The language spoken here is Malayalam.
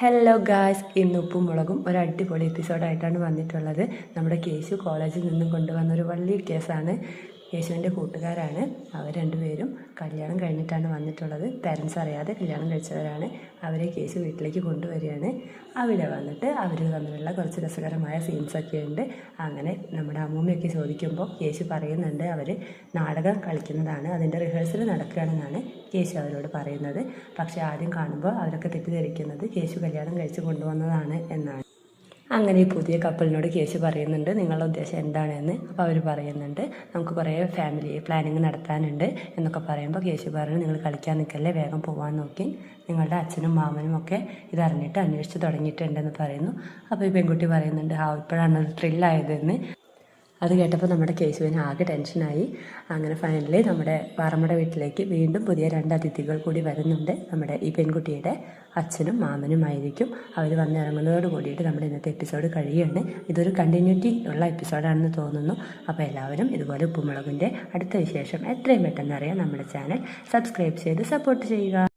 ഹലോ ഗായ്സ് ഇന്ന് ഉപ്പും മുളകും ഒരു അടിപൊളി എപ്പിസോഡായിട്ടാണ് വന്നിട്ടുള്ളത്. നമ്മുടെ കേശു കോളേജിൽ നിന്നും കൊണ്ടുവന്ന ഒരു വലിയ കേസാണ് യേശുവിന്റെ കൂട്ടുകാരാണ്. അവർ രണ്ടുപേരും കല്യാണം കഴിഞ്ഞിട്ടാണ് വന്നിട്ടുള്ളത്. പാരൻസ് അറിയാതെ കല്യാണം കഴിച്ചവരാണ്. അവരെ കേസ് വീട്ടിലേക്ക് കൊണ്ടുവരികയാണ്. അവിടെ വന്നിട്ട് അവർ തമ്മിലുള്ള കുറച്ച് രസകരമായ സീൻസൊക്കെ ഉണ്ട്. അങ്ങനെ നമ്മുടെ അമ്മൂമ്മയൊക്കെ ചോദിക്കുമ്പോൾ കേശു പറയുന്നുണ്ട് അവർ നാടകം കളിക്കുന്നതാണ്. അതിന്റെ റിഹേഴ്സൽ നടക്കുകയാണെന്നാണ് കേശു അവരോട് പറയുന്നത്. പക്ഷേ ആദ്യം കാണുമ്പോൾ അവരൊക്കെ തെറ്റിദ്ധരിക്കുന്നത് കേശു കല്യാണം കഴിച്ച് കൊണ്ടുവന്നതാണ് എന്നാണ്. അങ്ങനെ പുതിയ കപ്പിളിനോട് കേസ് പറയുന്നുണ്ട്. നിങ്ങളുടെ ഉദ്ദേശം എന്താണെന്ന് അപ്പോൾ അവർ പറയുന്നുണ്ട്. നമുക്ക് കുറേ ഫാമിലി പ്ലാനിങ് നടത്താനുണ്ട് എന്നൊക്കെ പറയുമ്പോൾ കേസ് പറഞ്ഞു നിങ്ങൾ കളിക്കാൻ നിൽക്കല്ലേ വേഗം പോകാൻ നോക്കി. നിങ്ങളുടെ അച്ഛനും മാമനും ഒക്കെ ഇതറിഞ്ഞിട്ട് അന്വേഷിച്ച് തുടങ്ങിയിട്ടുണ്ടെന്ന് പറയുന്നു. അപ്പോൾ ഈ പെൺകുട്ടി പറയുന്നുണ്ട് ആ ഇപ്പോഴാണ് ഒരു ത്രില്ലായതെന്ന് അത് കേട്ടപ്പോൾ നമ്മുടെ കേശുവിന് ആകെ ടെൻഷനായി. അങ്ങനെ ഫൈനലി നമ്മുടെ പാറമ്മയുടെ വീട്ടിലേക്ക് വീണ്ടും പുതിയ രണ്ട് അതിഥികൾ കൂടി വരുന്നുണ്ട്. നമ്മുടെ ഈ പെൺകുട്ടിയുടെ അച്ഛനും മാമനുമായിരിക്കും. അവർ വന്നിറങ്ങുന്നതോട് കൂടിയിട്ട് നമ്മുടെ ഇന്നത്തെ എപ്പിസോഡ് കഴിയുകയാണ്. ഇതൊരു കണ്ടിന്യൂറ്റി ഉള്ള എപ്പിസോഡാണെന്ന് തോന്നുന്നു. അപ്പോൾ എല്ലാവരും ഇതുപോലെ ഉപ്പുമുളകിന്റെ അടുത്ത വിശേഷം എത്രയും പെട്ടെന്ന് അറിയാൻ നമ്മുടെ ചാനൽ സബ്സ്ക്രൈബ് ചെയ്ത് സപ്പോർട്ട് ചെയ്യുക.